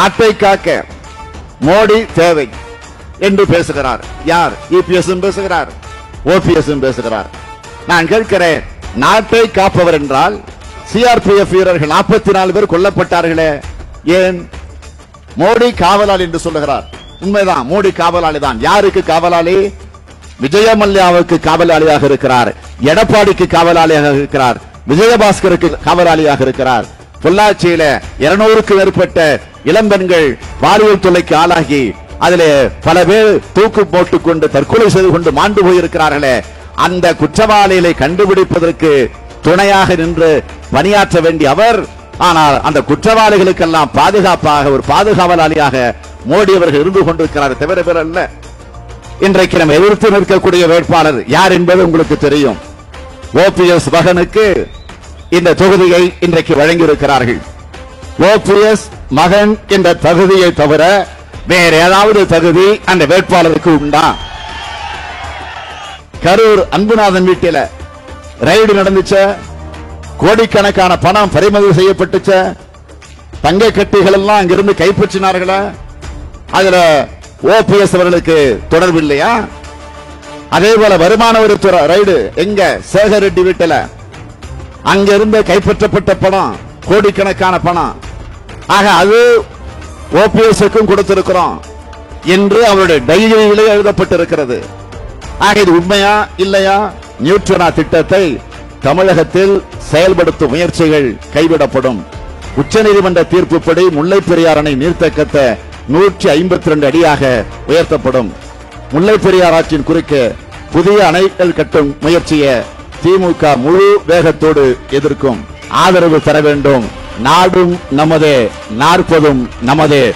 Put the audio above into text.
நாட்டை காக்க மோடி தேவை என்று பேசுகிறார். யார்? இபிஎஸ் பேசுகிறார். ஓபிஎஸ் பேசுகிறார். நான் கேட்கிறேன் நாட்டை காப்பவர் என்றால் சிஆர்பிஎஃப் வீரர்கள் நாற்பத்தி நாலு பேர் கொல்லப்பட்டார்களே. ஏன்? மோடி காவலாளி என்று சொல்லுகிறார். உண்மைதான் மோடி காவலாளி தான். யாருக்கு காவலாளி? விஜயமல்யாவுக்கு காவலாளியாக இருக்கிறார். எடப்பாடிக்கு காவலாளியாக இருக்கிறார். விஜயபாஸ்கருக்கு காவலாளியாக இருக்கிறார். பொள்ளாச்சியில இருநூறுக்கு மேற்பட்ட இளம்பெண்கள் பாலியல் தொல்லைக்கு ஆளாகி அதிலே பல பேர் தூக்கு போட்டுக் கொண்டு தற்கொலை செய்து கொண்டு மாண்டு போயிருக்கிறார்களே. அந்த குற்றவாளிகளை கண்டுபிடிப்பதற்கு துணையாக நின்று பணியாற்ற வேண்டிய அவர் ஆனால் அந்த குற்றவாளிகளுக்கெல்லாம் பாதுகாப்பாக ஒரு பாதுகாவலாளியாக மோடி அவர்கள் இருந்து கொண்டிருக்கிறார். தவிர பேர் அல்ல. இன்றைக்கு நம்ம எதிர்த்து நிற்கக்கூடிய வேட்பாளர் யார் என்பது உங்களுக்கு தெரியும். ஓபிஎஸ் மகனுக்கு இந்த தொகுதியை இன்றைக்கு வழங்கியிருக்கிறார்கள். ஓபிஎஸ் மகன் என்ற தகுதியை தவிர வேற ஏதாவது தகுதி அந்த வேட்பாளருக்கு உண்டா? கரூர் அன்புநாதன் வீட்டில ரைடு நடந்துச்ச? கோடிக்கணக்கான பணம் பறிமுதல் செய்யப்பட்டுச்ச? தங்க கட்டிகள் எல்லாம் அங்கிருந்து கைப்பற்றினார்களா? அதுல ஓபிஎஸ் அவர்களுக்கு தொடர்பு இல்லையா? அதே போல வருமான வரித்துறை ரைடு எங்க சேகர் ரெட்டி வீட்டில்? அங்க இருந்து கைப்பற்றப்பட்ட பணம் கோடிக்கணக்கான பணம். ஆக அது ஓபிஎஸ்க்கும் கொடுத்திருக்கிறோம் என்று அவருடைய டைரியிலே எழுதப்பட்டிருக்கிறது. ஆக இது உண்மையா இல்லையா? நியூட்ரனா திட்டத்தை தமிழகத்தில் செயல்படுத்தும் முயற்சிகள் கைவிடப்படும். உச்சநீதிமன்ற தீர்ப்புப்படி முல்லை பெரியார் அணை நீர்த்தேக்கத்தை நூற்றி ஐம்பத்தி ரெண்டு அடியாக உயர்த்தப்படும். முல்லை பெரியார் ஆற்றின் குறுக்கே புதிய அணைகள் கட்டும் முயற்சியை திமுக முழு வேகத்தோடு எதிர்க்கும். ஆதரவு தர வேண்டும். நாடும் நமது நாற்பதும் நமது.